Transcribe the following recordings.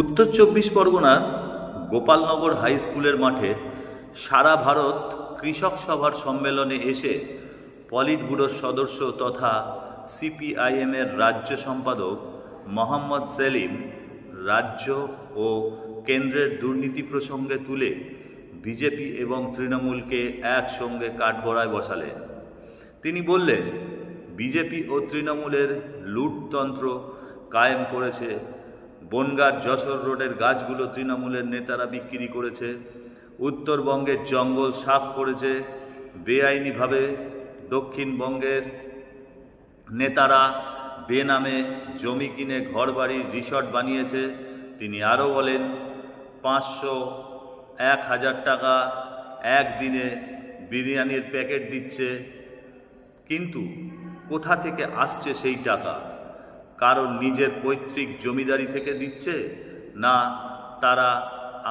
উত্তর চব্বিশ পরগনার গোপালনগর হাই স্কুলের মাঠে সারা ভারত কৃষক সভার সম্মেলনে এসে পলিট ব্যুরোর সদস্য তথা সিপিআইএমের রাজ্য সম্পাদক মোহাম্মদ সেলিম রাজ্য ও কেন্দ্রের দুর্নীতি প্রসঙ্গে তুলে বিজেপি এবং তৃণমূলকে একসঙ্গে কাঠগড়ায় বসালেন। তিনি বললেন, বিজেপি ও তৃণমূলের লুটতন্ত্র কায়েম করেছে বনগাঁর যশোর রোডের গাছগুলো তৃণমূলের নেতারা বিক্রি করেছে উত্তরবঙ্গের জঙ্গল সাফ করেছে, বেআইনিভাবে দক্ষিণবঙ্গের নেতারা বেনামে জমি কিনে ঘরবাড়ি, রিসর্ট বানিয়েছে। তিনি আরও বলেন, পাঁচশো এক হাজার টাকা একদিনে বিরিয়ানির প্যাকেট দিচ্ছে, কিন্তু কোথা থেকে আসছে সেই টাকা? কারণ নিজের পৈতৃক জমিদারি থেকে দিচ্ছে, না তারা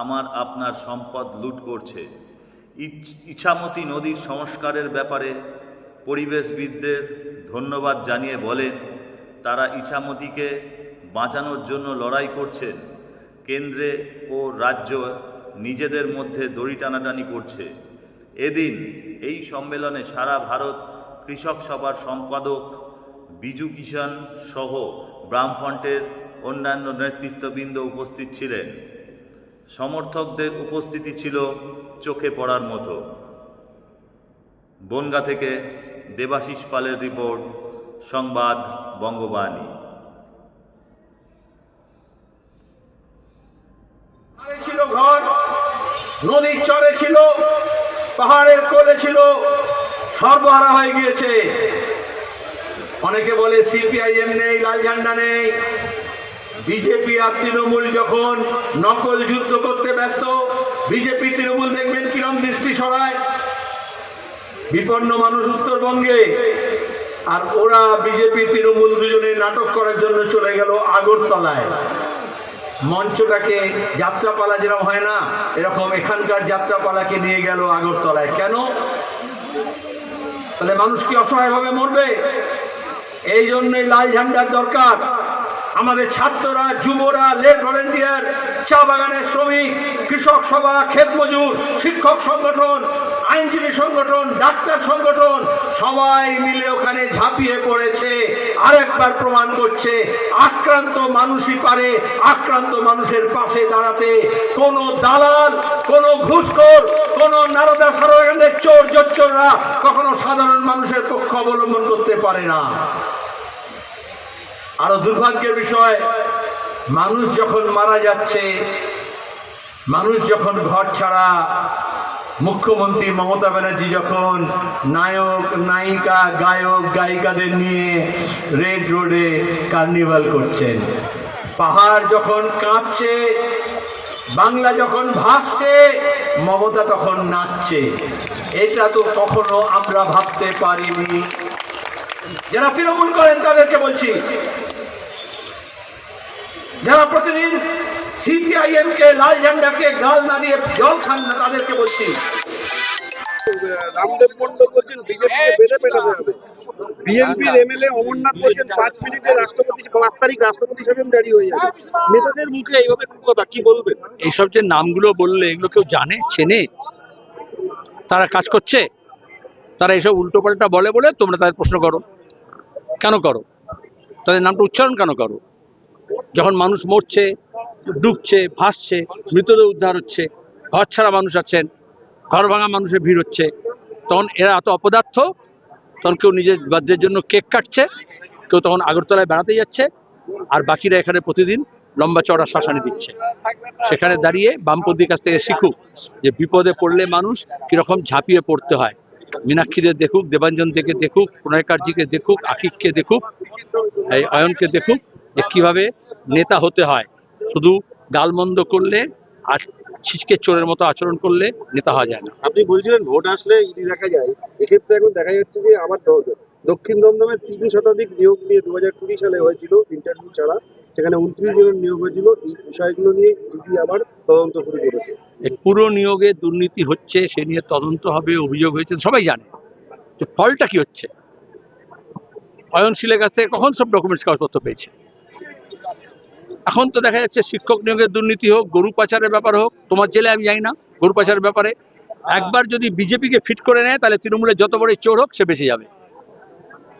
আমার আপনার সম্পদ লুট করছে। ইছামতি নদীর সংস্কারের ব্যাপারে পরিবেশবিদদের ধন্যবাদ জানিয়ে বলেন, তারা ইছামতিকে বাঁচানোর জন্য লড়াই করছেন। কেন্দ্রে ও রাজ্য নিজেদের মধ্যে দড়ি টানাটানি করছে। এদিন এই সম্মেলনে সারা ভারত কৃষক সভার সম্পাদক বিজু কিষাণ সহ বামফ্রন্টের অন্যান্য নেতৃত্ববৃন্দ উপস্থিত ছিলেন। সমর্থকদের উপস্থিতি ছিল চোখে পড়ার মতো। বনগা থেকে দেবাশিস পালের রিপোর্ট, সংবাদ, বঙ্গবাণী। ছিল ঘর, নদীর চরে ছিল, পাহাড়ের কোলে ছিল, সর্বহারা হয়ে গিয়েছে। অনেকে বলে সিপিআইএম নেই, লাল ঝান্ডা নেই। বিজেপি আর তৃণমূল যখন নকল যুদ্ধ করতে ব্যস্ত, বিজেপি তৃণমূল দেখবেন কিরম দৃষ্টি সরায়। বিপন্ন মানুষ উত্তরবঙ্গে, আর ওরা বিজেপি তৃণমূল দুজনে নাটক করার জন্য চলে গেল আগরতলায়। মঞ্চটাকে যাত্রাপালা যেরকম হয় না, এরকম এখানকার যাত্রাপালাকে নিয়ে গেল আগরতলায়। কেন? তাহলে মানুষ কি অসহায়ভাবে মরবে? এই জন্যই লাল ঝান্ডার দরকার। আমাদের ছাত্ররা যুবরা লেট ভলেন্টিয়ার চা বাগানের শ্রমিক, কৃষক সভা ক্ষেত মজুর, শিক্ষক সংগঠন, আইনজীবী সংগঠন, ডাক্তার সংগঠন, সবাই মিলে ওখানে ঝাঁপিয়ে পড়েছে। আরেকবার প্রমাণ করছে, আক্রান্ত মানুষই পারে, আক্রান্ত মানুষের পাশে দাঁড়াতে। কোনো দালাল, কোনো ঘুষখোর, কোনো নারদা সারদাকাণ্ডের চোর জোচ্চোররা কখনো সাধারণ মানুষের পক্ষ অবলম্বন করতে পারে না। আরও দুর্ভাগ্যের বিষয় মানুষ যখন মারা যাচ্ছে, মানুষ যখন ঘর ছাড়া, মুখ্যমন্ত্রী মমতা ব্যানার্জি যখন নায়ক, নায়িকা, গায়ক, গায়িকাদের নিয়ে রেড রোডে কার্নিভাল করছেন, পাহাড় যখন কাঁপছে, বাংলা যখন ভাসছে, মমতা তখন নাচছে। এটা তো কখনো আমরা ভাবতে পারিনি। যারা তৃণমূল করেন তাদেরকে বলছি যারা প্রতিদিন সিপিআইএম কে লাল ঝান্ডাকে গাল না দিয়ে জল খান না তাদেরকে বলছি। রামদেব মন্ডল বলছেন বিজেপিকে বেঁধে পেটাতে হবে বিএনপির এমএলএ অমরনাথ বলছেন পাঁচ মিনিটে রাষ্ট্রপতি পাঁচ তারিখ রাষ্ট্রপতি শাসন জারি হয়ে যাবে। নেতাদের মুখে এইভাবে কথা কি বলবেন? এইসব যে নামগুলো বললে এগুলো কেউ জানে চেনে? তারা কাজ করছে? তারা এইসব উল্টোপাল্টা বলে বলে তোমরা তাদের প্রশ্ন করো। কেন করো? তাদের নামটা উচ্চারণ কেন করো? যখন মানুষ মরছে, ডুবছে, ভাসছে, মৃতদেহ উদ্ধার হচ্ছে, ঘর ছাড়া মানুষ আছেন, ঘর ভাঙা মানুষের ভিড় হচ্ছে, তখন এরা এত অপদার্থ, তখন কেউ নিজের বাদ্যের জন্য কেক কাটছে, কেউ তখন আগরতলায় বেড়াতে যাচ্ছে, আর বাকিরা এখানে প্রতিদিন লম্বা চড়া শ্মশানে দিচ্ছে। সেখানে দাঁড়িয়ে বামপন্থীর কাছ থেকে শিখুক যে বিপদে পড়লে মানুষ কীরকম ঝাঁপিয়ে পড়তে হয়। মীনাক্ষীদের দেখুক, দেবাঞ্জন থেকে দেখুক প্রণয়কারজিকে দেখুক, আকিককে দেখুক, এই অয়নকে দেখুক যে কীভাবে নেতা হতে হয়। শুধু গালমন্দ করলে আর ছিচকে চোরের মতো আচরণ করলে নেতা হওয়া যায় না। আপনি বলছিলেন ভোট আসলে ইডি দেখা যায়। এক্ষেত্রে এখন দেখা যাচ্ছে যে আবার দক্ষিণ দমদমে তিন শতাধিক নিয়োগ নিয়ে দু হাজার কুড়ি সালে হয়েছিল ইন্টারভিউ ছাড়া। সেখানে উনত্রিশ জনের নিয়োগ হয়েছিল। এই বিষয়গুলো নিয়ে ইডি আবার তদন্ত শুরু করেছে। পুরো নিয়োগে দুর্নীতি হচ্ছে সে নিয়ে তদন্ত হবে অভিযোগ হয়েছে সবাই জানে। যে ফলটা কি হচ্ছে? অয়নশীলের কাছ থেকে কখন সব ডকুমেন্টস কাগজপত্র পেয়েছে? এখন তো দেখা যাচ্ছে শিক্ষক নিয়োগের দুর্নীতি হোক গরু পাচারের ব্যাপার হোক তোমার জেলে আমি যাই না গরু পাচারের ব্যাপারে। একবার যদি বিজেপিকে ফিট করে নেয় তাহলে তৃণমূলের যত বড় চোর হোক সে বেঁচে যাবে।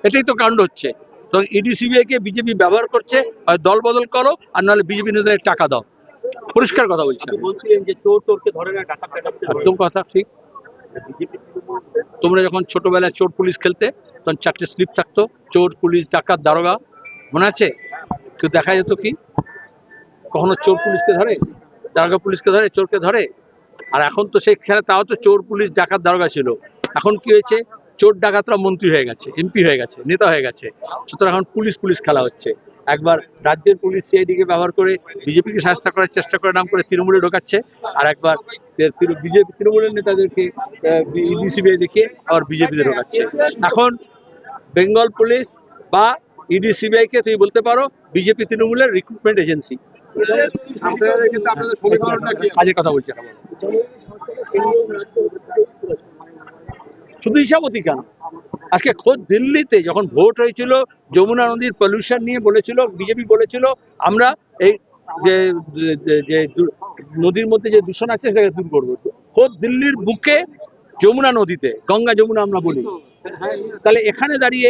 এটাই তো কাণ্ড হচ্ছে। তো ইডি কে বিজেপি ব্যবহার করছে হয় দল বদল করো আর নাহলে বিজেপি নেতাদের টাকা দাও। পরিষ্কার কথা বলছি একদম কথা ঠিক। তোমরা যখন ছোটবেলায় চোর পুলিশ খেলতে তখন চারটে স্লিপ থাকতো চোর পুলিশ ডাকাত দারোগা মনে আছে? কেউ দেখা যেত কি? কখনো চোর পুলিশকে ধরে, দারোগা পুলিশকে ধরে, চোরকে ধরে? আর এখন তো সেই খেলা, তাও তো চোর, পুলিশ, ডাকাত, দারোগা ছিল। এখন কি হয়েছে? চোর, ডাকাতরা মন্ত্রী হয়ে গেছে এমপি হয়ে গেছে, নেতা হয়ে গেছে। সুতরাং এখন পুলিশ পুলিশ খেলা হচ্ছে। একবার রাজ্যের পুলিশ সিআইডিকে ব্যবহার করে বিজেপিকে সাহায্য করার চেষ্টা করে, নাম করে তৃণমূলে ঢোকাচ্ছে। আর একবার বিজেপি তৃণমূলের নেতাদেরকে ইডি দেখিয়ে আবার বিজেপিতে ঢোকাচ্ছে। এখন বেঙ্গল পুলিশ বা ইডি সিবিআই কে তুমি বলতে পারো বিজেপি তৃণমূলের রিক্রুটমেন্ট এজেন্সি কাজের কথা বলছি শুধু হিসাবতি কেন? আজকে খোদ দিল্লিতে যখন ভোট হয়েছিল যমুনা নদীর পলিউশন নিয়ে বলেছিল বিজেপি বলেছিল আমরা এই যে যে- যে নদীর মধ্যে যে দূষণ আছে সেটাকে দূর করব। খোদ দিল্লির বুকে যমুনা নদীতে গঙ্গা যমুনা আমরা বলি। তাহলে এখানে দাঁড়িয়ে